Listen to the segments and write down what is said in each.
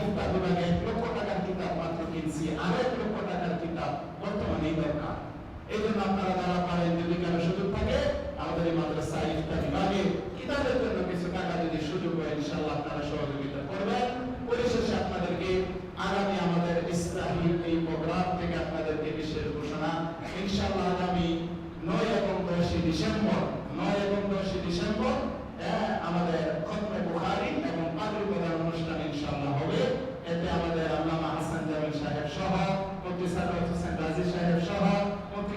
ইফতার বিভাগে এক লক্ষ টাকার কিতাব মাত্র কিনছি আর এক লক্ষ টাকার কিতাব বর্তমানেই দরকার এই জন্য আপনারা যারা পারেন যদি কারও সুযোগ থাকে আমাদের এই হয় সহযোগিতা করবেন পরিশেষে আপনাদেরকে আগামী আমাদের ইসলামী এই প্রোগ্রাম থেকে আপনাদেরকে বিশেষ ঘোষণা ইনশাআল্লাহ আগামী নয় এবং দশই ডিসেম্বর, নয় এবং দশই ডিসেম্বর আমাদের খতমে বুখারি এবং পাগড়ি প্রদান অনুষ্ঠান ইনশাআল্লাহ হবে। এতে আমাদের আল্লামা হাসান জামিল সাহেব সহ, মুফতি সাদাত সাহেব সহ, মুফতি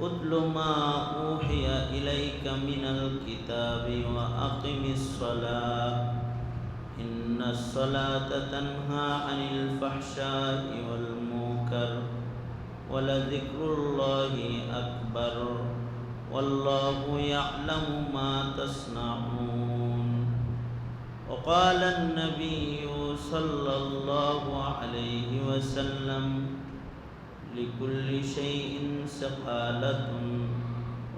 أتل ما أوحي إليك من الكتاب وأقم الصلاة. إن الصلاة تنهى عن الفحشاء والمنكر ولذكر الله أكبر والله يعلم ما تصنعون. وقال النبي صلى الله عليه وسلم لكل شيء سقالة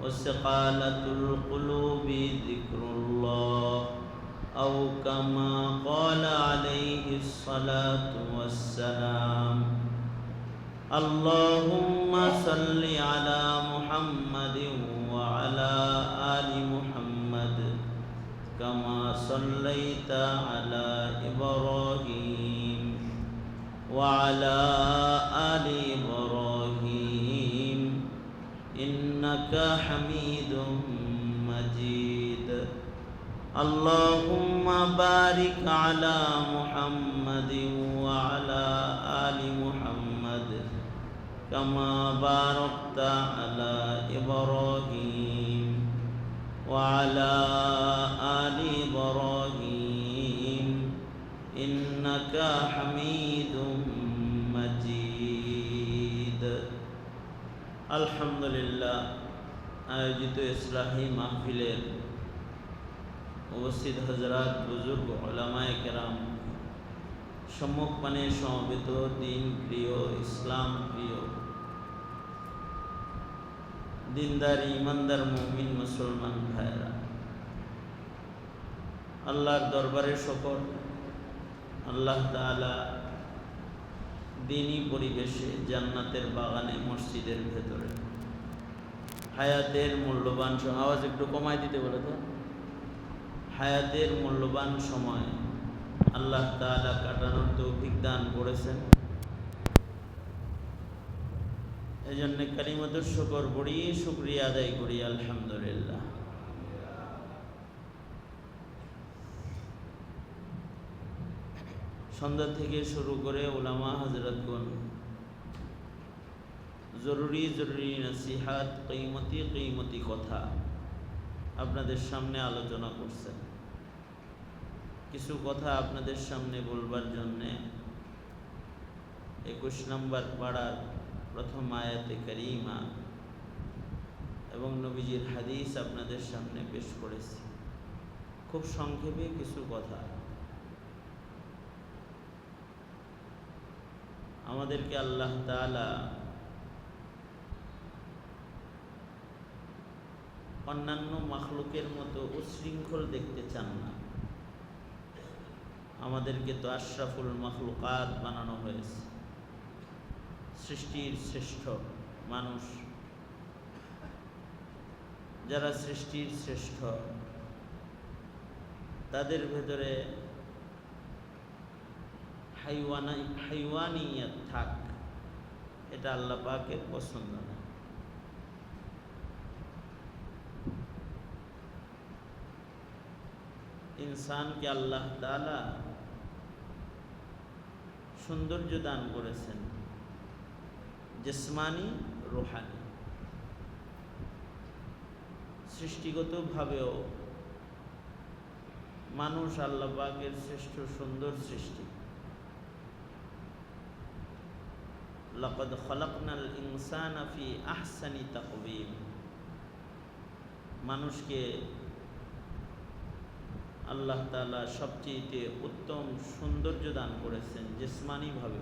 وسقالة القلوب ذكر الله أو كما قال عليه الصلاة والسلام اللهم صل على محمد وعلى آل محمد كما صليت على إبراهيم وعلى اللهم بارك على محمد وعلى آل محمد كما باركت على إبراهيم وعلى آل إبراهيم إنك حميد مجيد الحمد لله আয়োজিত ইসলাহী মাহফিলের উপস্থিত হজরাত বুজুর্গ ওলামায় কেরাম, সম্মুখ পানে সমবেত দিন প্রিয়, ইসলাম প্রিয়। দিনদার, ইমানদার, মুমিন, মুসলমান ভাইরা আল্লাহর দরবারে শকর আল্লাহ তাআলা দিনই পরিবেশে জান্নাতের বাগানে, মসজিদের ভেতরে। হায়াতের মূল্যবান আওয়াজ একটু কমাই দিতে বলে তো। হায়াতের মূল্যবান সময় আল্লাহ তাআলা কাটানোর তৌফিক দান করেছেন। এই জন্য কালিমাতুর শুকর বড়ি শুক্রিয়া আদায় করি, আলহামদুলিল্লাহ। সন্ধ্যা থেকে শুরু করে ওলামা হজরতগণ, জরুরি জরুরি নসিহাত কিমতি কিমতি কথা আপনাদের সামনে আলোচনা করছেন। কিছু কথা আপনাদের সামনে বলবার জন্যে একুশ নম্বর পাড়ার প্রথম আয়াতে করিমা এবং নবীজির হাদিস আপনাদের সামনে পেশ করেছি। খুব সংক্ষেপে কিছু কথা। আমাদেরকে আল্লাহ তাআলা অন্যান্য মাখলুকের মতো উশৃঙ্খল দেখতে চান না। আমাদেরকে তো আশরাফুল মাখলুকাত বানানো হয়েছে। সৃষ্টির শ্রেষ্ঠ মানুষ। যারা সৃষ্টির শ্রেষ্ঠ, তাদের ভেতরে হাইওয়ানা, হাইওয়ানিয়াত থাক, এটা আল্লাহ পাকের পছন্দ না। ইনসানকে আল্লাহ তালা সৌন্দর্য দান করেছেন। জেসমানি, রোহানি। সৃষ্টিগতভাবেও মানুষ আল্লাহ পাকের শ্রেষ্ঠ সুন্দর সৃষ্টি। লকদ খলকনাল ইনসান ফি আহসানি তাকবীম মানুষকে আল্লাহ তাআলা সবচেয়ে উত্তম সৌন্দর্য দান করেছেন জিসমানিভাবে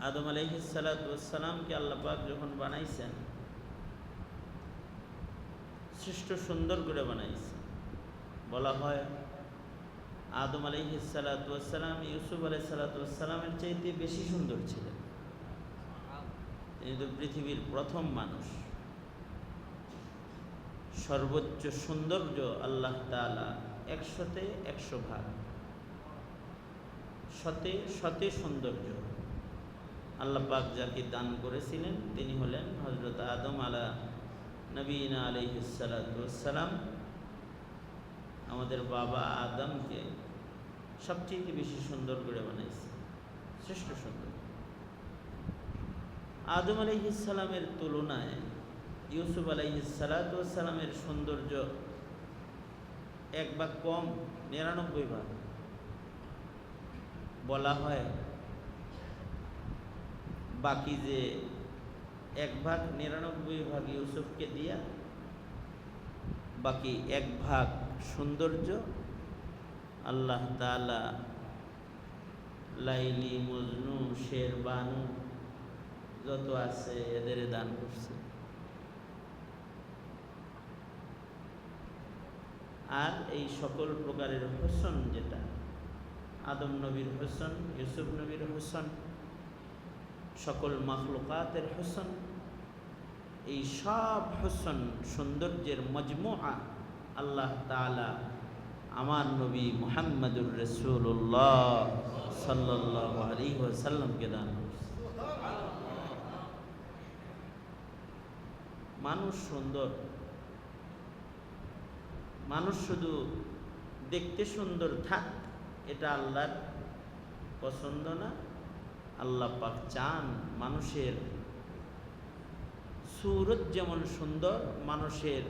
আদম আলহিসালামকে আল্লাহ পাক যখন বানাইছেন, সৃষ্ট সুন্দর করে বানাইছেন। বলা হয় আদম আলহি সালাতাম ইউসুফ আলাই সালাতামের চাইতে বেশি সুন্দর ছিলেন। তিনি তো পৃথিবীর প্রথম মানুষ। সর্বোচ্চ সৌন্দর্য আল্লাহ তালা একশোতে একশো ভাগ। শতে শতে সৌন্দর্য। আল্লাহ পাক যাকে দান করেছিলেন, তিনি হলেন হজরত আদম আলা নবীনা আলহিসালাম আমাদের বাবা আদমকে সবচেয়ে বেশি সুন্দর করে বানাইছে, শ্রেষ্ঠ সুন্দর। আদম আলহিসালামের তুলনায় ইউসুফ আলাই আলাইসালামের সৌন্দর্য এক ভাগ কম, নিরানব্বই ভাগ। বলা হয়, বাকি যে এক ভাগ, নিরানব্বই ভাগ ইউসুফকে দিয়া, বাকি এক ভাগ সৌন্দর্য আল্লাহ তালা লাইলি মজনু শের বানু যত আছে এদের দান করছে। আর এই সকল প্রকারের হোসন যেটা। আদম নবীর হোসন, ইউসুফ নবীর হোসন, সকল মখলুকাতের হোসন। এই সব হোসন সৌন্দর্যের মজমুআ আল্লাহ তালা আমার নবী মুহাম্মদুর রসুল্লাহ সাল্লাহ দান মানুষ সুন্দর মানুষ শুধু দেখতে সুন্দর থাক, এটা আল্লাহর পছন্দ না। আল্লাহ পাক চান মানুষের সুরত যেমন সুন্দর, মানুষের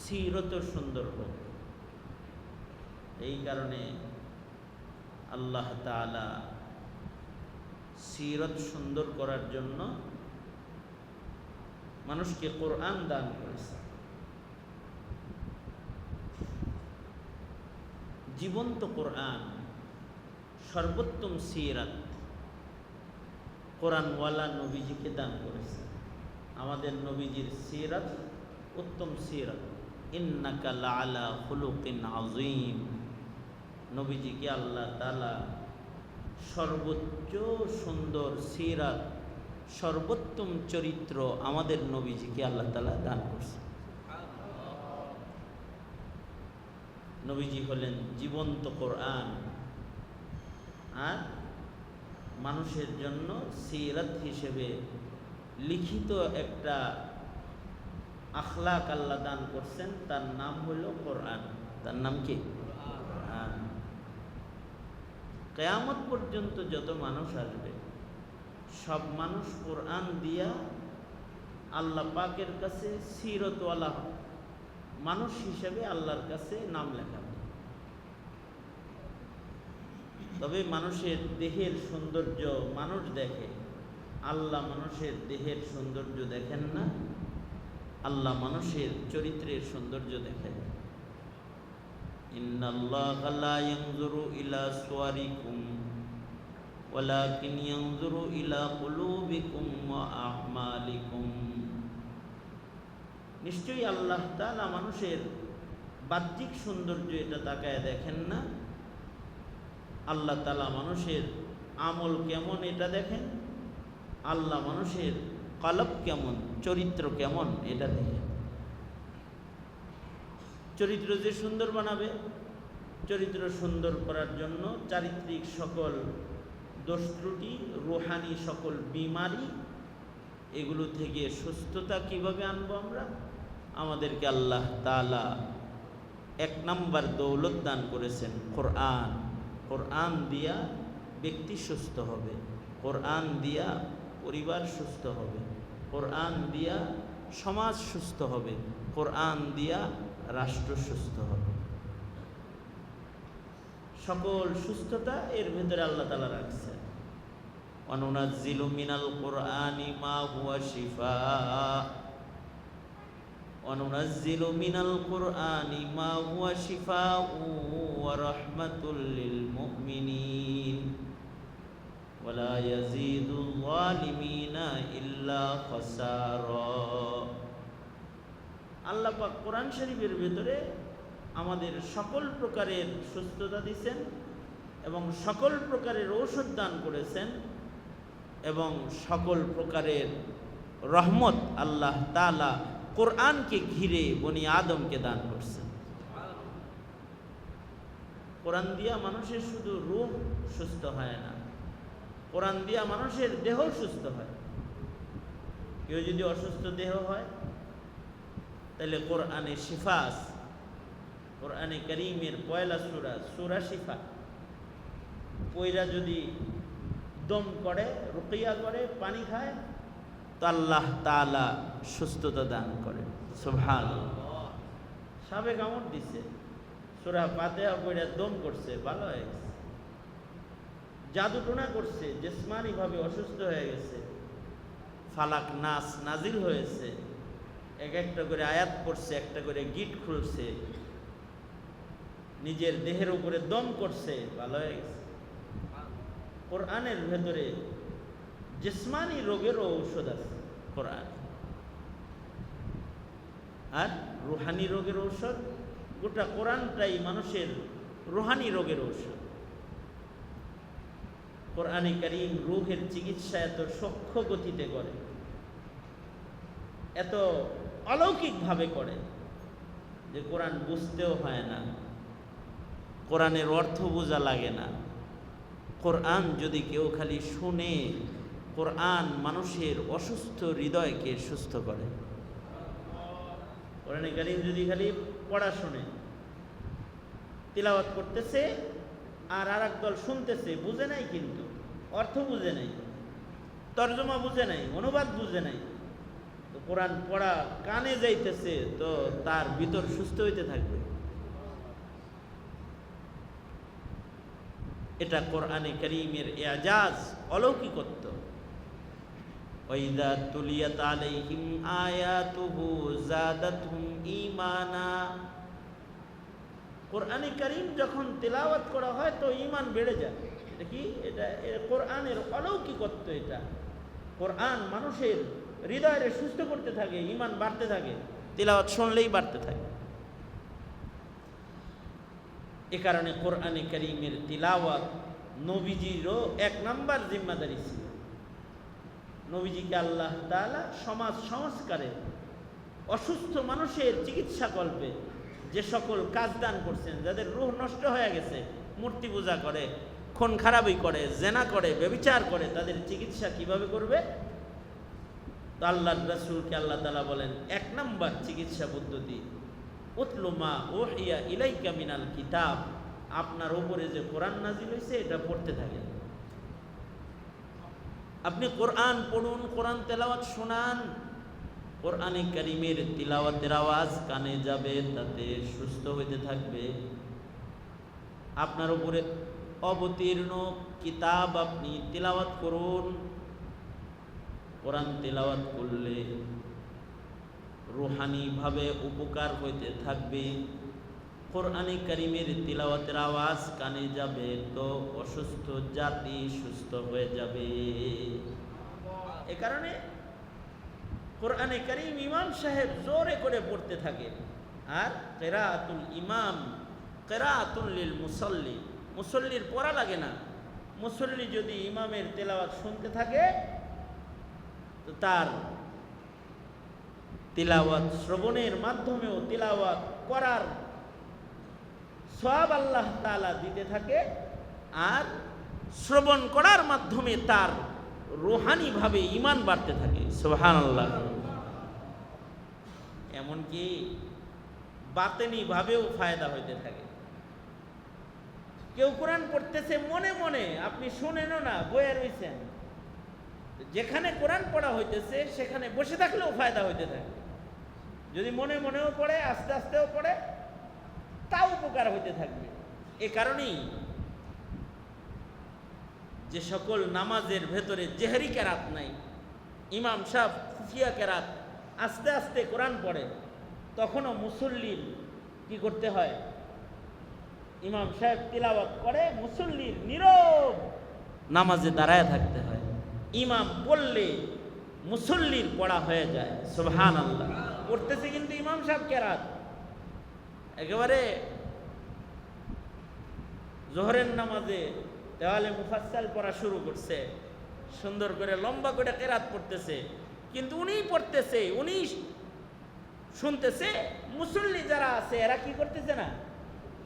সিরত সুন্দর হোক। এই কারণে আল্লাহ তালা সিরত সুন্দর করার জন্য মানুষকে কোরআন দান করেছে জীবন্ত কোরআন, সর্বোত্তম সিরাত কোরআনওয়ালা নবীজিকে দান করেছে। আমাদের নবীজির সিরাত উত্তম সিরাত। ইন্নাকা আলা হুলুকিন আজিম নবীজিকে আল্লাহ তালা সর্বোচ্চ সুন্দর সিরাত, সর্বোত্তম চরিত্র আমাদের নবীজিকে আল্লাহ তালা দান করছে। নবীজি হলেন জীবন্ত কোরআন। আর মানুষের জন্য সিরাত হিসেবে লিখিত একটা আখলাক আল্লাহ দান করছেন, তার নাম হলো কোরআন। তার নাম কি? কেয়ামত পর্যন্ত যত মানুষ আসবে, সব মানুষ কোরআন দিয়া আল্লাহ পাকের কাছে সিরতওয়ালা মানুষ হিসেবে আল্লাহর কাছে নাম লেখাবে তবে মানুষের দেহের সৌন্দর্য মানুষ দেখে। আল্লাহ মানুষের দেহের সৌন্দর্য দেখেন না। আল্লাহ মানুষের চরিত্রের সৌন্দর্য দেখেন। ইলা নিশ্চয়ই আল্লাহ তালা মানুষের বাহ্যিক সৌন্দর্য এটা তাকায় দেখেন না? আল্লাহ তালা মানুষের আমল কেমন এটা দেখেন? আল্লাহ মানুষের কলব কেমন? চরিত্র কেমন এটা দেখেন। চরিত্র যে সুন্দর বানাবে, চরিত্র সুন্দর করার জন্য চারিত্রিক সকল দোষ ত্রুটি, রুহানি সকল বিমারি, এগুলো থেকে সুস্থতা কীভাবে আনব আমরা? আমাদেরকে আল্লাহ তালা এক নাম্বার দৌলত দান করেছেন কোরআন। কোরআন দিয়া ব্যক্তি সুস্থ হবে। কোরআন দিয়া পরিবার সুস্থ হবে। কোরআন দিয়া সমাজ সুস্থ হবে। কোরআন দিয়া রাষ্ট্র সুস্থ হবে। সকল সুস্থতা এর ভেতরে আল্লাহ তালা রাখছেন। অনুনাজিলু মিনাল কোরআনি মা হুয়া শিফা। وننزل من القرآن ما هو شفاء ورحمة للمؤمنين ولا يزيد الظالمين إلا خسارا আল্লাহ পাক কোরআন শরীফের ভেতরে আমাদের সকল প্রকারের সুস্থতা দিছেন এবং সকল প্রকারের ঔষধ দান করেছেন এবং সকল প্রকারের রহমত আল্লাহ তালা কোরআনকে ঘিরে বনি আদমকে দান করছেন কোরআন দিয়া মানুষের শুধু রূপ সুস্থ হয় না। কোরআন দিয়া মানুষের দেহ সুস্থ হয়। কেউ যদি অসুস্থ দেহ হয়, তাহলে কোরআনে শিফাস কোরআনে করিমের পয়লা সুরা সুরা শিফা। পয়রা যদি দম করে, রুকিয়া করে, পানি খায় তো আল্লাহ তালা সুস্থতা দান করে সুভান সাবে কামড় দিছে। সুরা পাতেহা পয়রা দম করছে, ভালো হয়ে গেছে। জাদু টোনা করছে, জেসমানিভাবে অসুস্থ হয়ে গেছে। ফালাক নাস নাজিল হয়েছে। এক একটা করে আয়াত পড়ছে, একটা করে গিট খুলছে। নিজের দেহের উপরে দম করছে, ভালো হয়ে গেছে। কোরআনের ভেতরে জিসমানি রোগেরও ঔষধ আছে কোরআন আর রুহানি রোগের ঔষধ গোটা কোরআনটাই মানুষের রুহানি রোগের ঔষধ কোরআনে করিম রোগের চিকিৎসা এত সূক্ষ্ম গতিতে করে এত অলৌকিকভাবে করে যে কোরআন বুঝতেও হয় না। কোরআনের অর্থ বোঝা লাগে না কোরআন যদি কেউ খালি শুনে কোরআন মানুষের অসুস্থ হৃদয়কে সুস্থ করে। কোরআনে কারিম যদি খালি পড়া শুনে, তিলাওয়াত করতেছে আর আর দল শুনতেছে, বুঝে নাই কিন্তু, অর্থ বুঝে নাই, তর্জমা বুঝে নাই, অনুবাদ বুঝে নাই, তো কোরআন পড়া কানে যাইতেছে, তো তার ভিতর সুস্থ হইতে থাকবে। এটা কোরআনে করিমের এজাজ, অলৌকিকত্ব। ওইদা তুলিয়াত আলাইহিম আয়াতুহু জাদাতহুম ঈমানা। কোরআনে করিম যখন তেলাওয়াত করা হয় তো ঈমান বেড়ে যায়। এটা কি? এটা কোরআনের অলৌকিকত্ব এটা। কোরআন মানুষের হৃদয়ের সুস্থ করতে থাকে ইমান বাড়তে থাকে, তেলাওয়াত শুনলেই বাড়তে থাকে। এ কারণে কোরআনে করিমের তিলাওয়াত নবীজিরও এক নাম্বার জিম্মাদারি ছিল। নবীজিকে আল্লাহ তাআলা সমাজ সংস্কারে অসুস্থ মানুষের চিকিৎসা কল্পে যে সকল কাজ দান করছেন, যাদের রুহ নষ্ট হয়ে গেছে, মূর্তি পূজা করে, খুন খারাপই করে, জেনা করে, ব্যবিচার করে, তাদের চিকিৎসা কীভাবে করবে? তো আল্লাহ রাসূলকে আল্লাহ তাআলা বলেন, এক নাম্বার চিকিৎসা পদ্ধতি উতলুমা ওহিয়া ইলাইকা মিনাল কিতাব। আপনার ওপরে যে কোরআন নাজিল হয়েছে এটা পড়তে থাকেন। আপনি কোরআন পড়ুন, কোরআন তেলাওয়াত শোনান, কোরআনে করিমের তিলাওয়াতের আওয়াজ কানে যাবে, তাতে সুস্থ হইতে থাকবে। আপনার উপরে অবতীর্ণ কিতাব আপনি তিলাওয়াত করুন। কোরআন তিলাওয়াত করলে রুহানিভাবে উপকার হইতে থাকবে। কোরআনে করিমের তিলাওয়াতের আওয়াজ কানে যাবে তো অসুস্থ জাতি সুস্থ হয়ে যাবে। এ কারণে কোরআনে করিম ইমাম সাহেব জোরে করে পড়তে থাকে। আর কেরাতুল ইমাম, কেরাতুল লিল মুসল্লি, মুসল্লির পড়া লাগে না। মুসল্লি যদি ইমামের তেলাওয়াত শুনতে থাকে, তো তার তিলাওয়াত শ্রবণের মাধ্যমেও তিলাওয়াত করার সব আল্লাহ তালা দিতে থাকে আর শ্রবণ করার মাধ্যমে তার রোহানিভাবে ইমান বাড়তে থাকে। সোহান আল্লাহ এমনকি বাতেনি ভাবেও ফায়দা হইতে থাকে। কেউ কোরআন পড়তেছে মনে মনে, আপনি শোনেনও না বয়ে রয়েছেন যেখানে কোরআন পড়া হইতেছে, সেখানে বসে থাকলেও ফায়দা হইতে থাকে। যদি মনে মনেও পড়ে, আস্তে আস্তেও পড়ে তাও উপকার হইতে থাকবে। এ কারণেই যে সকল নামাজের ভেতরে জেহারি কেরাত নাই, ইমাম সাহ খুফিয়া কেরাত আস্তে আস্তে কোরআন পড়ে, তখনও মুসল্লির কি করতে হয়? ইমাম সাহেব তিলাওয়াত করে, মুসল্লির নীরব নামাজে দাঁড়ায় থাকতে হয়। ইমাম পড়লে মুসল্লির পড়া হয়ে যায়। সুবহান আল্লাহ পড়তেছে কিন্তু ইমাম সাহেব কেরাত। একেবারে জোহরের নামাজে দেওয়ালে মুফাসসাল পড়া শুরু করছে, সুন্দর করে লম্বা করে কেরাত পড়তেছে। কিন্তু উনিই পড়তেছে উনি শুনতেছে, মুসল্লি যারা আছে, এরা কি করতেছে না?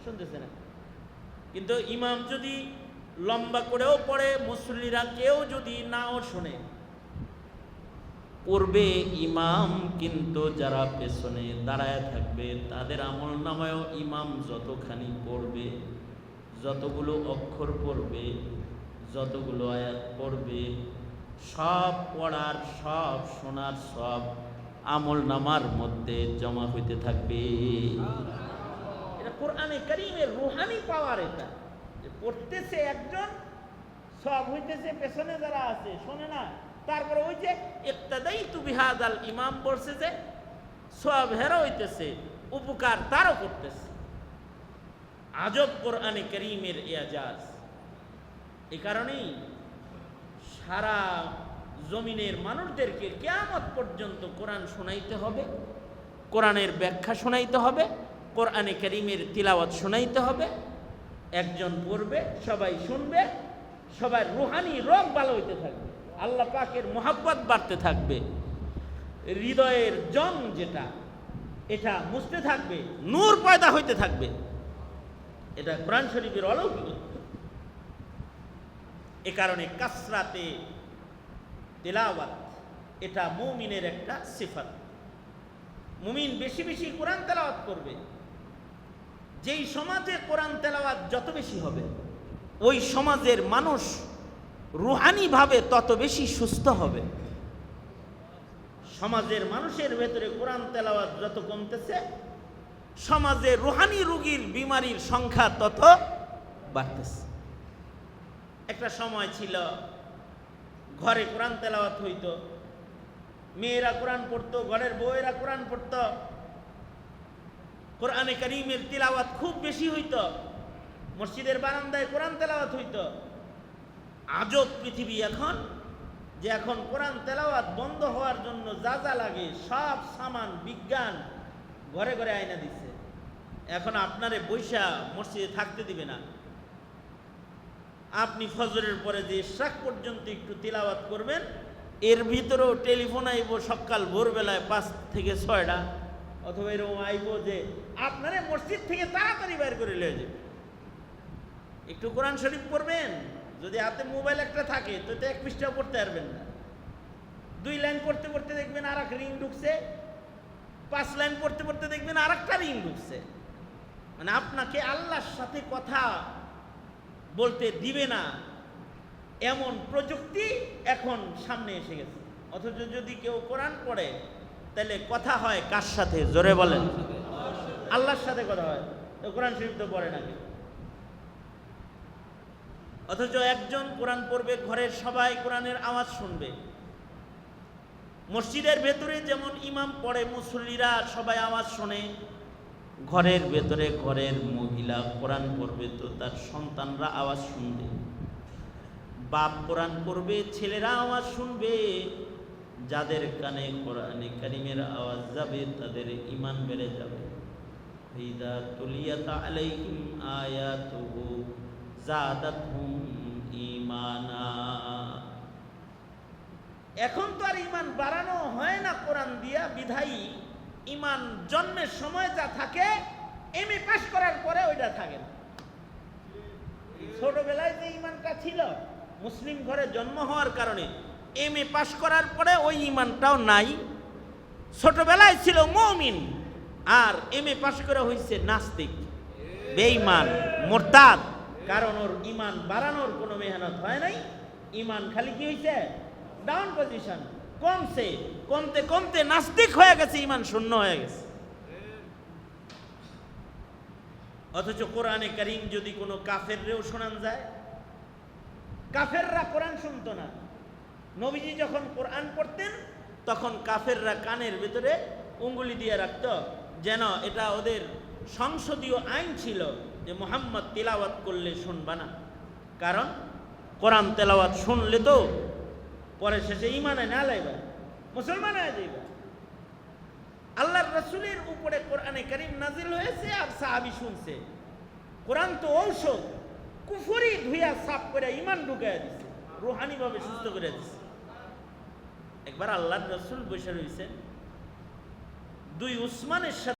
শুনতেছে না। কিন্তু ইমাম যদি লম্বা করেও পড়ে, মুসল্লিরা কেউ যদি নাও শোনে পড়বে ইমাম, কিন্তু যারা পেছনে দাঁড়ায় থাকবে, তাদের আমল নামায়ও ইমাম যতখানি পড়বে, যতগুলো অক্ষর পড়বে, যতগুলো আয়াত পড়বে, সব পড়ার, সব শোনার, সব আমল নামার মধ্যে জমা হইতে থাকবে। এটা কোরআনে রুহানি পাওয়ার এটা পড়তেছে একজন, সব হইতেছে পেছনে যারা আছে, শোনে না? তারপরে ওই যে একটাদাই তু বিহাদ আল ইমাম বলছে যে সব হেরা হইতেছে, উপকার তারও করতেছে। আজব কোরআনে করিমের এজাজ। এ কারণেই সারা জমিনের মানুষদেরকে কেয়ামত পর্যন্ত কোরআন শোনাইতে হবে, কোরআনের ব্যাখ্যা শোনাইতে হবে, কোরআনে করিমের তিলাওয়াত শোনাইতে হবে। একজন পড়বে, সবাই শুনবে সবাই রুহানি রোগ ভালো হইতে থাকবে। আল্লাহ পাকের মোহাব্বত বাড়তে থাকবে। হৃদয়ের জং যেটা, এটা মুছতে থাকবে, নূর পয়দা হইতে থাকবে। এটা কোরআন শরীফের অলৌকিক এ কারণে কাসরাতে তেলাওয়াত, এটা মুমিনের একটা সিফাত। মুমিন বেশি বেশি কোরআন তেলাওয়াত করবে। যেই সমাজে কোরআন তেলাওয়াত যত বেশি হবে, ওই সমাজের মানুষ রুহানিভাবে তত বেশি সুস্থ হবে। সমাজের মানুষের ভেতরে কোরআন তেলাওয়াত যত কমতেছে, সমাজে রুহানি রোগীর বিমারির সংখ্যা তত বাড়তেছে। একটা সময় ছিল, ঘরে কোরআন তেলাওয়াত হইত, মেয়েরা কোরআন পড়তো, ঘরের বউয়েরা কোরআন পড়তো। কোরআনে করিমের তিলাওয়াত খুব বেশি হইত, মসজিদের বারান্দায় কোরআন তেলাওয়াত হইতো। আজব পৃথিবী এখন, যে এখন কোরআন তেলাওয়াত বন্ধ হওয়ার জন্য যা যা লাগে সব সামান, বিজ্ঞান ঘরে ঘরে আয়না দিচ্ছে এখন আপনারে বৈশা মসজিদে থাকতে দিবে না। আপনি ফজরের পরে যে শাক পর্যন্ত একটু তিলাওয়াত করবেন, এর ভিতরেও টেলিফোন আইব সকাল ভোরবেলায় পাঁচ থেকে ছয়টা, অথবা এরকম আইব যে আপনারে মসজিদ থেকে তাড়াতাড়ি বের করে লিয়ে যাবে। একটু কোরআন শরীফ পড়বেন যদি হাতে মোবাইল একটা থাকে, তো এক পৃষ্ঠাও পড়তে পারবেন না। দুই লাইন পড়তে পড়তে দেখবেন আর এক রিং ঢুকছে, পাঁচ লাইন পড়তে পড়তে দেখবেন আর একটা রিং ঢুকছে। মানে আপনাকে আল্লাহর সাথে কথা বলতে দিবে না। এমন প্রযুক্তি এখন সামনে এসে গেছে। অথচ যদি কেউ কোরআন পড়ে, তাহলে কথা হয় কার সাথে? জোরে বলেন। আল্লাহর সাথে কথা হয়। তো কোরআন শরীফ তো পড়ে না কেউ। অথচ একজন কোরআন পড়বে, ঘরের সবাই কোরআনের আওয়াজ শুনবে। মসজিদের ভেতরে যেমন ইমাম পড়ে, মুসল্লিরা সবাই আওয়াজ শোনে। ঘরের ভেতরে ঘরের মহিলা কোরআন পড়বে তো তার সন্তানরা আওয়াজ শুনবে। বাপ কোরআন পড়বে, ছেলেরা আওয়াজ শুনবে। যাদের কানে কোরআনে কারিমের আওয়াজ যাবে, তাদের ইমান বেড়ে যাবে। ইদা তুলিয়াত আলাইহিম আয়াতুহু। জাদাতহুম ঈমানা। এখন তো আর ইমান বাড়ানো হয় না কোরআন দিয়া, বিধায়ী। ইমান জন্মের সময় যা থাকে এম এ পাশ করার পরে ওইটা থাকে না। ছোটবেলায় যে ইমানটা ছিল, মুসলিম ঘরে জন্ম হওয়ার কারণে এম এ পাশ করার পরে ওই ইমানটাও নাই। ছোটবেলায় ছিল মমিন, আর এম এ পাশ করে হয়েছে নাস্তিক, বেঈমান, মোরতাদ। কারণ ওর ইমান বাড়ানোর কোনো মেহনত হয় নাই। ইমান খালি কি হয়েছে ডাউন পজিশন কমছে। কমতে কমতে নাস্তিক হয়ে গেছে, ইমান শূন্য হয়ে গেছে। অথচ কোরআনে করিম যদি কোনো কাফেররেও শোনান যায়, কাফেররা কোরআন শুনতো না। নবীজি যখন কোরআন পড়তেন, তখন কাফেররা কানের ভেতরে উঙ্গুলি দিয়ে রাখত, যেন এটা ওদের সংসদীয় আইন ছিল। যে মোহাম্মদ তেলাওয়াত করলে শুনবা না। কারণ কোরআন তেলাওয়াত শুনলে তো পরে শেষে ইমানে না লাইবা মুসলমান হয়ে যাইবা। রসুলের উপরে কোরআনে করিম নাজিল হয়েছে আর সাহাবি শুনছে। কোরআন তো ঔষধ, কুফরি ধুইয়া সাফ করে ইমান ঢুকাইয়া দিছে রুহানি ভাবে সুস্থ করে দিছে। একবার আল্লাহর রসুল বসে রয়েছে দুই উসমানের সাথে